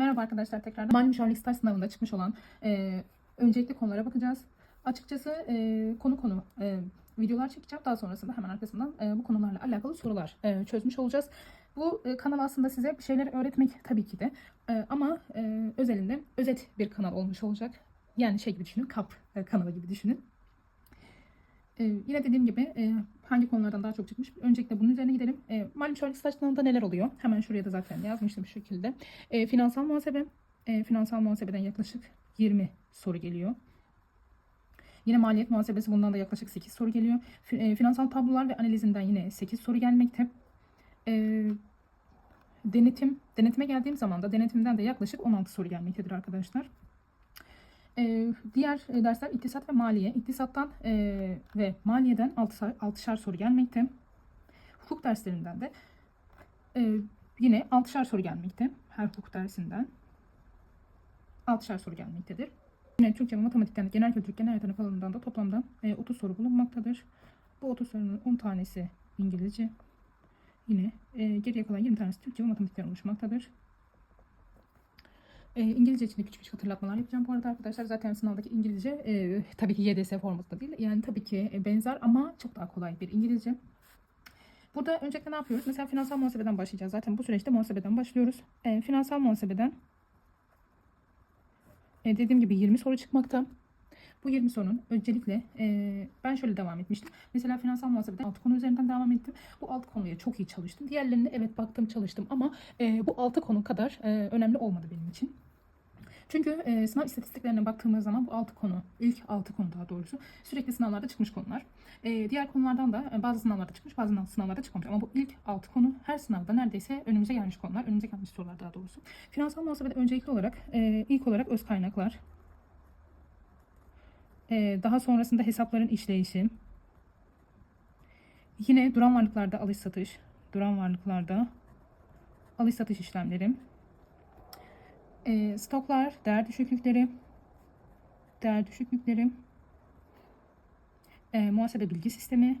Merhaba arkadaşlar tekrardan. Mali müşavirlik staj sınavında çıkmış olan e, öncelikli konulara bakacağız. Açıkçası e, konu konu e, videolar çekeceğim. Daha sonrasında hemen arkasından e, bu konularla alakalı sorular e, çözmüş olacağız. Bu e, kanal aslında size bir şeyler öğretmek tabii ki de. E, ama e, özelinde özet bir kanal olmuş olacak. Yani şey gibi düşünün, kap e, kanalı gibi düşünün. E, yine dediğim gibi e, hangi konulardan daha çok çıkmış? Öncelikle bunun üzerine gidelim. E, müşavirlik staj sınavında neler oluyor? Hemen şuraya da zaten yazmıştım şu şekilde. E, finansal muhasebe. E, finansal muhasebeden yaklaşık 20 soru geliyor. Yine maliyet muhasebesi bundan da yaklaşık 8 soru geliyor. E, finansal tablolar ve analizinden yine 8 soru gelmekte. E, denetim, denetime geldiğim zaman da denetimden de yaklaşık 16 soru gelmektedir arkadaşlar. E, diğer dersler iktisat ve maliye. İktisattan e, ve maliyeden 6 6'şar soru gelmekte. Hukuk derslerinden de e, yine 6'şar soru gelmekte. Her hukuk dersinden 6'şar soru gelmektedir. Yine Türkçe ve matematikten genel kültür, genel yetenek alanından da toplamda e, 30 soru bulunmaktadır. Bu 30 sorunun 10 tanesi İngilizce. Yine e, geriye kalan 20 tanesi Türkçe ve matematikten oluşmaktadır. E, İngilizce için de küçük küçük hatırlatmalar yapacağım bu arada arkadaşlar. Zaten sınavdaki İngilizce e, tabii ki YDS formatında değil. Yani tabii ki e, benzer ama çok daha kolay bir İngilizce. Burada öncelikle ne yapıyoruz? Mesela finansal muhasebeden başlayacağız. Zaten bu süreçte muhasebeden başlıyoruz. E, finansal muhasebeden e, dediğim gibi 20 soru çıkmakta. Bu 20 sorunun öncelikle e, ben şöyle devam etmiştim. Mesela finansal muhasebeden 6 konu üzerinden devam ettim. Bu 6 konuya çok iyi çalıştım. Diğerlerine evet baktım çalıştım ama e, bu 6 konu kadar e, önemli olmadı benim için. Çünkü e, sınav istatistiklerine baktığımız zaman bu 6 konu, ilk 6 konu daha doğrusu sürekli sınavlarda çıkmış konular. E, diğer konulardan da e, bazı sınavlarda çıkmış, bazı sınavlarda çıkmamış. Ama bu ilk 6 konu her sınavda neredeyse önümüze gelmiş konular, önümüze gelmiş sorular daha doğrusu. Finansal muhasebede öncelikli olarak e, ilk olarak öz kaynaklar, daha sonrasında hesapların işleyişi, yine duran varlıklarda alış satış, duran varlıklarda alış satış işlemleri, e, stoklar, değer düşüklükleri, değer düşüklükleri, e, muhasebe bilgi sistemi,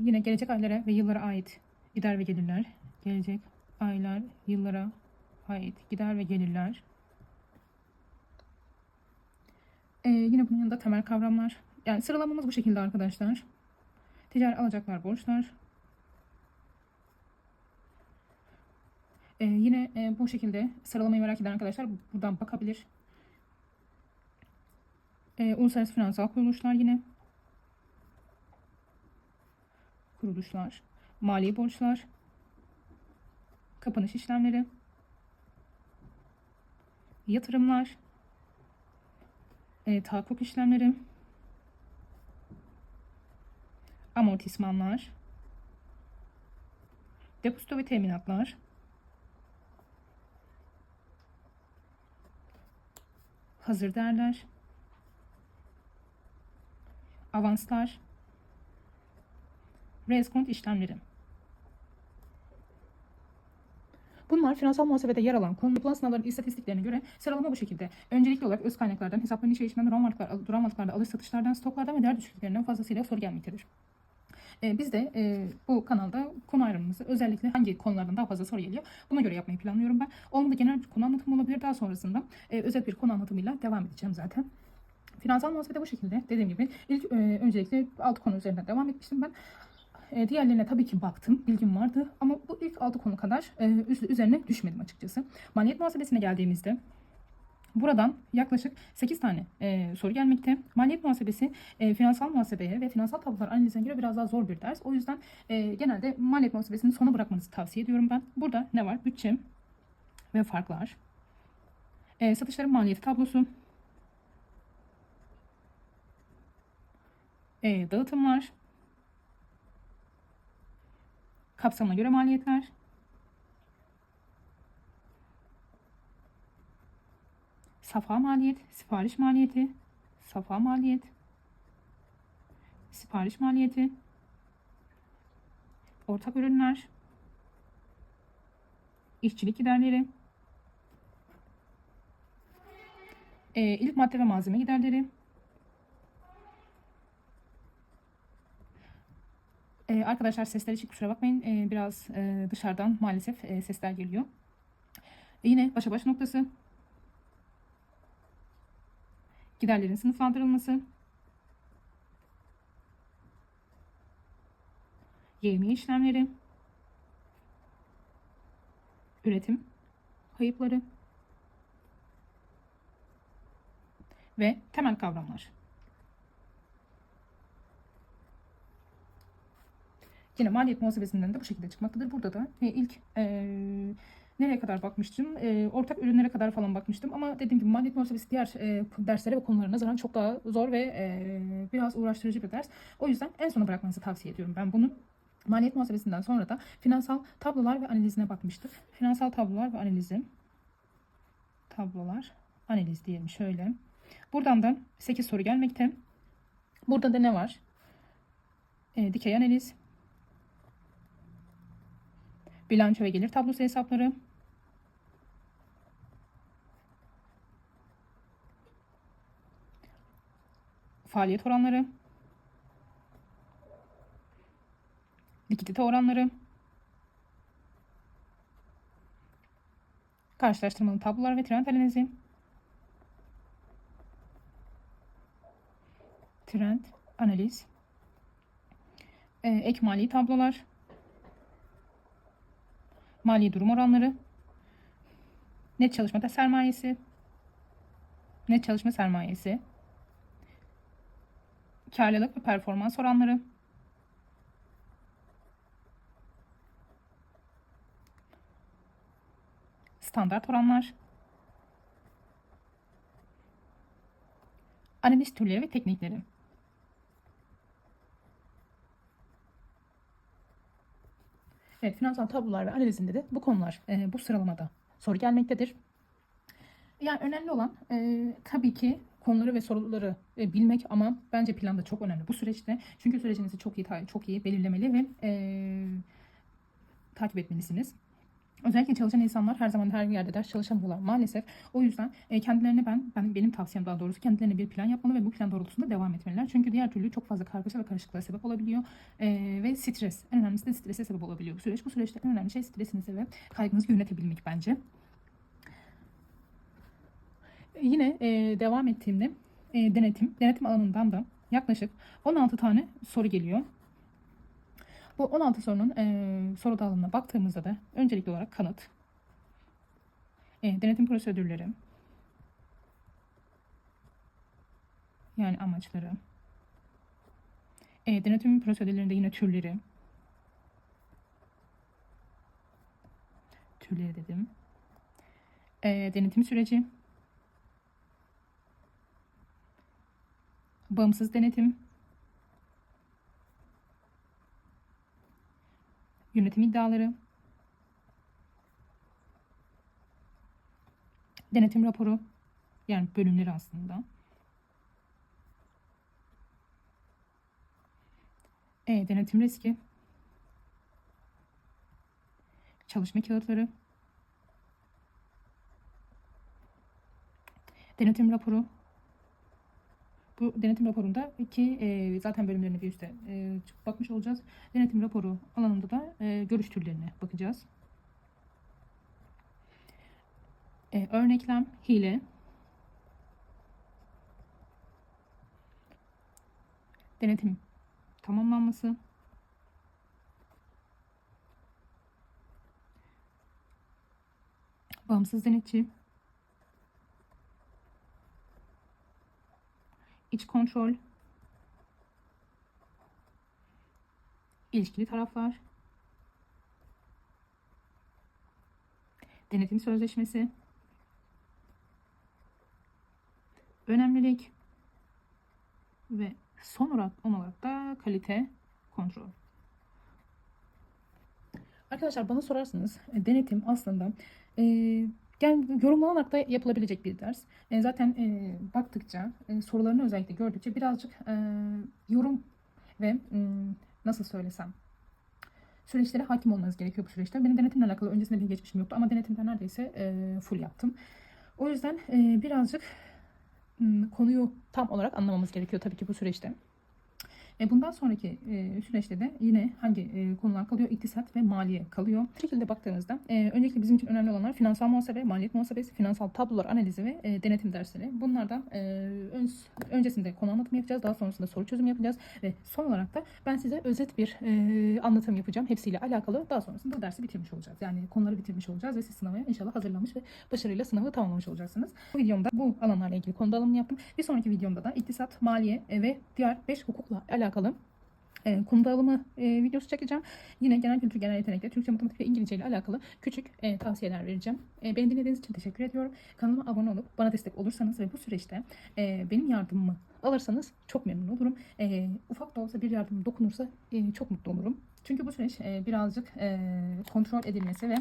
yine gelecek aylara ve yıllara ait gider ve gelirler, gelecek aylar, yıllara ait gider ve gelirler, e, yine bunun yanında temel kavramlar, yani sıralamamız bu şekilde arkadaşlar. Ticari alacaklar, borçlar, Ee, yine e, bu şekilde sıralamayı merak eden arkadaşlar buradan bakabilir. Ee, uluslararası finansal kuruluşlar yine. Kuruluşlar. Mali borçlar. Kapanış işlemleri. Yatırımlar. E, tahakkuk işlemleri. Amortismanlar. Depozito ve teminatlar. hazır değerler, avanslar, reskont işlemleri. Bunlar finansal muhasebede yer alan konu yapılan sınavların istatistiklerine göre sıralama bu şekilde. Öncelikli olarak öz kaynaklardan, hesapların işleyişinden, duran varlıklar, duran varlıklarda, alış satışlardan, stoklardan ve değer düşüklüklerinden fazlasıyla soru gelmektedir. Ee, biz de e, bu kanalda konu ayrımımızı özellikle hangi konulardan daha fazla soru geliyor buna göre yapmayı planlıyorum ben. Olmadı genel bir konu anlatımı olabilir. Daha sonrasında e, özel bir konu anlatımıyla devam edeceğim zaten. Finansal muhasebede bu şekilde dediğim gibi ilk e, öncelikle alt konu üzerinden devam etmiştim ben. E, diğerlerine tabii ki baktım, bilgim vardı ama bu ilk altı konu kadar e, üz- üzerine düşmedim açıkçası. Maliyet muhasebesine geldiğimizde Buradan yaklaşık 8 tane e, soru gelmekte. Maliyet muhasebesi e, finansal muhasebeye ve finansal tablolar analizine göre biraz daha zor bir ders. O yüzden e, genelde maliyet muhasebesini sona bırakmanızı tavsiye ediyorum ben. Burada ne var? Bütçe ve farklar. E, satışların maliyeti tablosu. E, dağıtımlar. Kapsamına göre maliyetler. Safa maliyet, sipariş maliyeti, safa maliyet, sipariş maliyeti, ortak ürünler, işçilik giderleri, e, ilk madde ve malzeme giderleri, e, arkadaşlar sesler için kusura bakmayın. Ee, biraz e, dışarıdan maalesef e, sesler geliyor. E, yine başa baş noktası. Giderlerin sınıflandırılması. Yevmiye işlemleri. Üretim kayıpları ve temel kavramlar. Yine maliyet muhasebesinden de bu şekilde çıkmaktadır. Burada da e, ilk e, nereye kadar bakmıştım? E, ortak ürünlere kadar falan bakmıştım. Ama dediğim gibi maliyet muhasebesi diğer e, derslere ve konulara nazaran çok daha zor ve e, biraz uğraştırıcı bir ders. O yüzden en sona bırakmanızı tavsiye ediyorum ben bunu. Maliyet muhasebesinden sonra da finansal tablolar ve analizine bakmıştık. Finansal tablolar ve analizi. Tablolar, analiz diyelim şöyle. Buradan da 8 soru gelmekte. Burada da ne var? E, dikey analiz. Bilanço ve gelir tablosu hesapları. Faaliyet oranları. likidite oranları, karşılaştırmalı tablolar ve trend analizi, trend analiz, e, ek mali tablolar, mali durum oranları, net çalışma sermayesi, net çalışma sermayesi, karlılık ve performans oranları, standart oranlar, analiz türleri ve teknikleri. Evet, finansal tablolar ve analizinde de bu konular e, bu sıralamada soru gelmektedir. Yani önemli olan e, tabii ki konuları ve soruları e, bilmek ama bence plan da çok önemli bu süreçte. Çünkü sürecinizi çok iyi çok iyi belirlemeli ve e, takip etmelisiniz. Özellikle çalışan insanlar her zaman her yerde ders çalışamıyorlar maalesef. O yüzden e, kendilerine ben, ben benim tavsiyem daha doğrusu kendilerine bir plan yapmalı ve bu plan doğrultusunda devam etmeliler. Çünkü diğer türlü çok fazla kargaşa ve karışıklığa sebep olabiliyor. E, ve stres. En önemlisi de strese sebep olabiliyor bu süreç. Bu süreçte en önemli şey stresinizi ve kaygınızı yönetebilmek bence. Yine e, devam ettiğimde e, denetim, denetim alanından da yaklaşık 16 tane soru geliyor. Bu 16 sorunun e, soru dağılımına baktığımızda da öncelikli olarak kanıt, e, denetim prosedürleri, yani amaçları, e, denetim prosedürlerinde yine türleri, türleri dedim, e, denetim süreci, bağımsız denetim, yönetim iddiaları, denetim raporu, yani bölümleri aslında. E, denetim riski, çalışma kağıtları, denetim raporu, bu denetim raporunda ki e, zaten bölümlerine bir üstte e, bakmış olacağız. Denetim raporu alanında da e, görüş türlerine bakacağız. E, örneklem, hile, denetim tamamlanması, bağımsız denetçi, iç kontrol, ilişkili taraflar, denetim sözleşmesi, önemlilik. Ve son olarak, olarak da kalite kontrol. Arkadaşlar bana sorarsanız e, denetim aslında e, yani yorumlanarak da yapılabilecek bir ders. E, zaten e, baktıkça, e, sorularını özellikle gördükçe birazcık e, yorum ve e, nasıl söylesem süreçlere hakim olmanız gerekiyor bu süreçte. Benim denetimle alakalı öncesinde bir geçmişim yoktu ama denetimde neredeyse e, full yaptım. O yüzden e, birazcık konuyu tam olarak anlamamız gerekiyor tabii ki bu süreçte. E, bundan sonraki e, süreçte de yine hangi e, konular kalıyor? İktisat ve maliye kalıyor. Bu şekilde baktığınızda e, öncelikle bizim için önemli olanlar finansal muhasebe, maliyet muhasebesi, finansal tablolar analizi ve e, denetim dersleri. Bunlardan e, ön, öncesinde konu anlatımı yapacağız. Daha sonrasında soru çözüm yapacağız. Ve son olarak da ben size özet bir e, anlatım yapacağım. Hepsiyle alakalı. Daha sonrasında dersi bitirmiş olacağız. Yani konuları bitirmiş olacağız ve siz sınava inşallah hazırlanmış ve başarıyla sınavı tamamlamış olacaksınız. Bu videomda bu alanlarla ilgili konu dağılımını yaptım. Bir sonraki videomda da iktisat, maliye e, ve diğer 5 hukukla alakalı e, konu dağılımı e, videosu çekeceğim. Yine genel kültür, genel yetenekler, Türkçe, matematik ve İngilizce ile alakalı küçük e, tavsiyeler vereceğim. E, beni dinlediğiniz için teşekkür ediyorum. Kanalıma abone olup bana destek olursanız ve bu süreçte e, benim yardımımı alırsanız çok memnun olurum. E, ufak da olsa bir yardım dokunursa e, çok mutlu olurum. Çünkü bu süreç e, birazcık e, kontrol edilmesi ve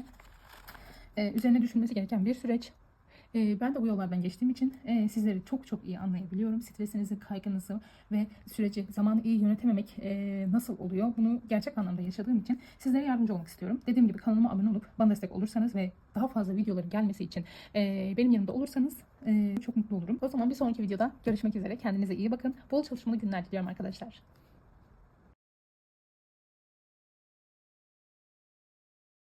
e, üzerine düşünmesi gereken bir süreç. E, ben de bu yollardan geçtiğim için e, sizleri çok çok iyi anlayabiliyorum. Stresinizi, kaygınızı ve süreci, zamanı iyi yönetememek e, nasıl oluyor? Bunu gerçek anlamda yaşadığım için sizlere yardımcı olmak istiyorum. Dediğim gibi kanalıma abone olup bana destek olursanız ve daha fazla videoların gelmesi için e, benim yanımda olursanız çok mutlu olurum. O zaman bir sonraki videoda görüşmek üzere. Kendinize iyi bakın. Bol çalışmalı günler diliyorum arkadaşlar.